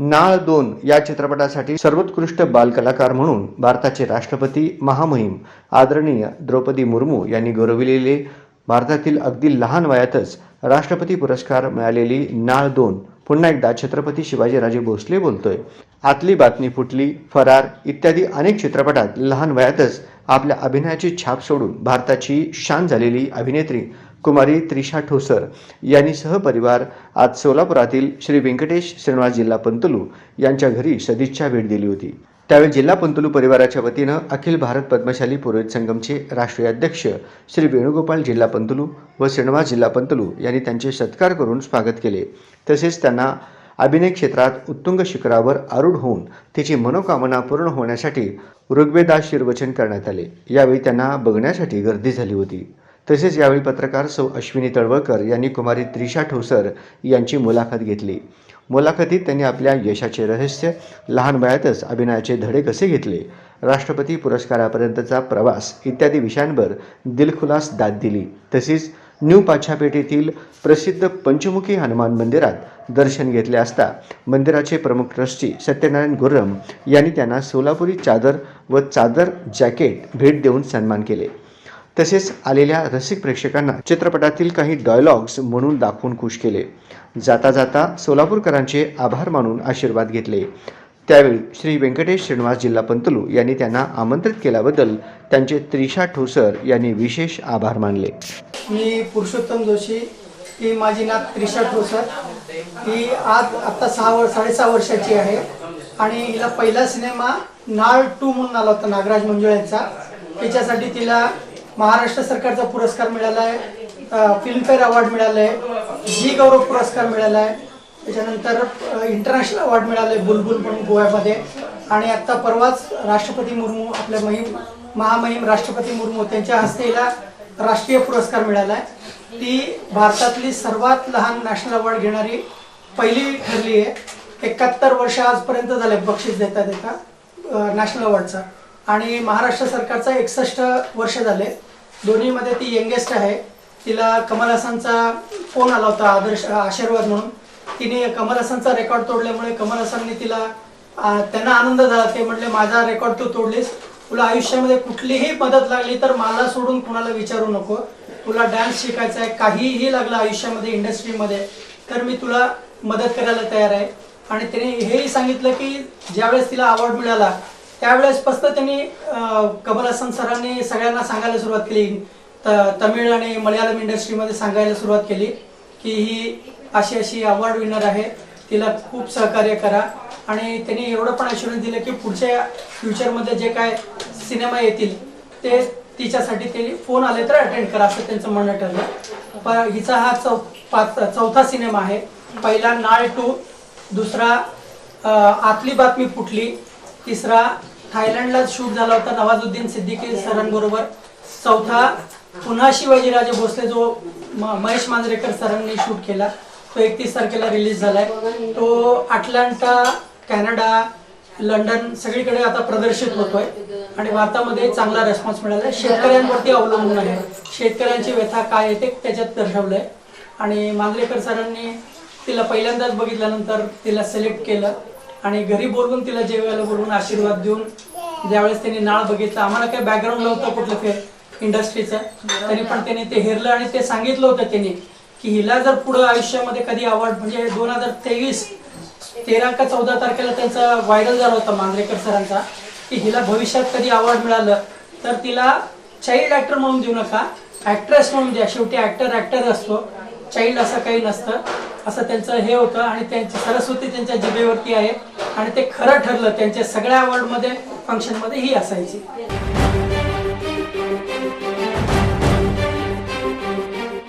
नाळ दोन या चित्रपटासाठी सर्वोत्कृष्ट बालकलाकार म्हणून भारताचे राष्ट्रपती महामहिम आदरणीय द्रौपदी मुर्मू यांनी गौरविलेले भारतातील अगदी लहान वयातच राष्ट्रपती पुरस्कार मिळालेली नाळ दोन. पुन्हा एकदा छत्रपती शिवाजीराजे भोसले बोलतोय. आतली बातमी फुटली फरार इत्यादी अनेक चित्रपटात लहान वयातच आपल्या अभिनयाची छाप सोडून भारताची शान झालेली अभिनेत्री कुमारी त्रिशा ठोसर यांनी सहपरिवार आज सोलापुरातील श्री व्यंकटेश श्रीनिवास जिल्हा पंतलू यांच्या घरी सदिच्छा भेट दिली होती. त्यावेळी जिल्हा पंतलू परिवाराच्या वतीनं अखिल भारत पद्मशाली पुरोहित संगमचे राष्ट्रीय अध्यक्ष श्री वेणुगोपाल जिल्हा पंतलू व श्रीनिवास जिल्हा पंतलू यांनी त्यांचे सत्कार करून स्वागत केले. तसेच त्यांना अभिनय क्षेत्रात उत्तुंग शिखरावर आरूढ होऊन तिची मनोकामना पूर्ण होण्यासाठी ऋग्वेदाशीर्वचन करण्यात आले. यावेळी त्यांना बघण्यासाठी गर्दी झाली होती. तसेच यावेळी पत्रकार सौ अश्विनी तळवळकर यांनी कुमारी त्रिशा ठोसर यांची मुलाखत घेतली. मुलाखतीत त्यांनी आपल्या यशाचे रहस्य लहान वयातच अभिनयाचे धडे कसे घेतले राष्ट्रपती पुरस्कारापर्यंतचा प्रवास इत्यादी विषयांवर दिलखुलास दाद दिली. तसेच न्यू पाछापेठेतील प्रसिद्ध पंचमुखी हनुमान मंदिरात दर्शन घेतले असता मंदिराचे प्रमुख ट्रस्टी सत्यनारायण गुर्रम यांनी त्यांना सोलापुरी चादर व चादर जॅकेट भेट देऊन सन्मान केले. तसेच आलेल्या रसिक प्रेक्षकांना चित्रपटातील काही डायलॉग्स म्हणून दाखवून खुश केले. जाता जाता सोलापूरकरांचे आभार मानून आशीर्वाद घेतले. त्यावेळी श्री व्यंकटेश श्रीनिवास जिल्हा पंतलू यांनी त्यांना आमंत्रित केल्याबद्दल त्यांचे त्रिशा ठोसर यांनी विशेष आभार मानले. मी पुरुषोत्तम जोशी ही माझी नात त्रिशा ठोसर. ही आज आत्ता सहा वर्ष साडेसहा वर्षाची आहे. आणि हिला पहिला सिनेमा नाळ टू म्हणून आला होता नागराज मंजुळ्यांचा त्याच्यासाठी तिला महाराष्ट्र सरकारचा पुरस्कार मिळाला आहे फिल्मफेअर अवॉर्ड मिळाला आहे जी गौरव पुरस्कार मिळाला आहे त्याच्यानंतर इंटरनॅशनल अवॉर्ड मिळाले बुलबुल म्हणून गोव्यामध्ये. आणि आत्ता परवाच राष्ट्रपती मुर्मू आपल्या महिम महामहिम राष्ट्रपती मुर्मू त्यांच्या हस्ते हिला राष्ट्रीय पुरस्कार मिळाला आहे ती भारतातली सर्वात लहान नॅशनल अवॉर्ड घेणारी पहिली ठरली आहे. एकाहत्तर वर्ष आजपर्यंत झाले बक्षीस देता देता नॅशनल अवॉर्डचा. आणि महाराष्ट्र सरकारचा एकसष्ट वर्ष झाले. दोन्हीमध्ये ती यंगेस्ट आहे. तिला कमल हसनचा फोन आला होता आदर्श आशीर्वाद म्हणून. तिने कमल हसनचा रेकॉर्ड तोडल्यामुळे कमल हसनने तिला त्यांना आनंद झाला. ते म्हटले माझा रेकॉर्ड तू तोडलीस. तुला आयुष्यामध्ये कुठलीही मदत लागली तर मला सोडून कुणाला विचारू नको. तुला डान्स शिकायचा आहे काहीही लागलं आयुष्यामध्ये इंडस्ट्रीमध्ये तर मी तुला मदत करायला तयार आहे. आणि तिने हेही सांगितलं की ज्यावेळेस तिला अवॉर्ड मिळाला त्यावेळेस फक्त त्यांनी अं, कमल हसन सरांनी सगळ्यांना सांगायला सुरुवात केली. त तमिळ आणि मल्याळम इंडस्ट्रीमध्ये सांगायला सुरुवात केली की ही अशी अशी अवॉर्ड विनर आहे. तिला खूप सहकार्य करा. आणि त्यांनी एवढं पण ॲश्युरन्स दिलं की पुढच्या फ्युचरमध्ये जे काय सिनेमा येतील ते तिच्यासाठी त्यांनी फोन आले तर अटेंड करा असं त्यांचं म्हणणं ठरलं. पण हिचा हा चौ पाच चौथा सिनेमा आहे. पहिला नाळ टू दुसरा आतली बातमी फुटली तिसरा थायलंडला शूट झाला होता नवाजुद्दीन सिद्दीकी सरांबरोबर. चौथा पुन्हा शिवाजीराजे भोसले जो म- महेश मांजरेकर सरांनी शूट केला तो एकतीस तारखेला रिलीज झालाय. तो अटलांटा कॅनडा लंडन सगळीकडे आता प्रदर्शित होतोय आणि भारतामध्ये चांगला रेस्पॉन्स मिळाला आहे. शेतकऱ्यांवरती अवलंबून आहे. शेतकऱ्यांची व्यथा काय आहे ते त्याच्यात दर्शवलंय. आणि मांजरेकर सरांनी तिला पहिल्यांदाच बघितल्यानंतर तिला सिलेक्ट केलं. आणि घरी बोलवून तिला जेवायला बोलवून आशीर्वाद देऊन ज्यावेळेस त्यांनी नाळ बघितलं आम्हाला काही बॅकग्राऊंड नव्हतं कुठलं फेर इंडस्ट्रीचं तरी पण त्यांनी ते हेरलं आणि ते सांगितलं होतं त्यांनी की हिला जर पुढं आयुष्यामध्ये कधी अवॉर्ड म्हणजे दोन हजार तेवीस तेरा का चौदा तारखेला त्यांचा व्हायरल झाला होता मांजरेकर सरांचा की हिला भविष्यात कधी अवॉर्ड मिळालं तर तिला चाइल्ड ऍक्टर म्हणून देऊ नका ऍक्ट्रेस म्हणून द्या. शेवटी ऍक्टर ऍक्टर असतो. चाइल्ड असं काही नसतं. असं त्यांचं हे होतं आणि त्यांची सरस्वती त्यांच्या जिभेवरती आहे. आणि ते खरं ठरलं त्यांच्या सगळ्या अवॉर्डमध्ये फंक्शनमध्ये ही असायची.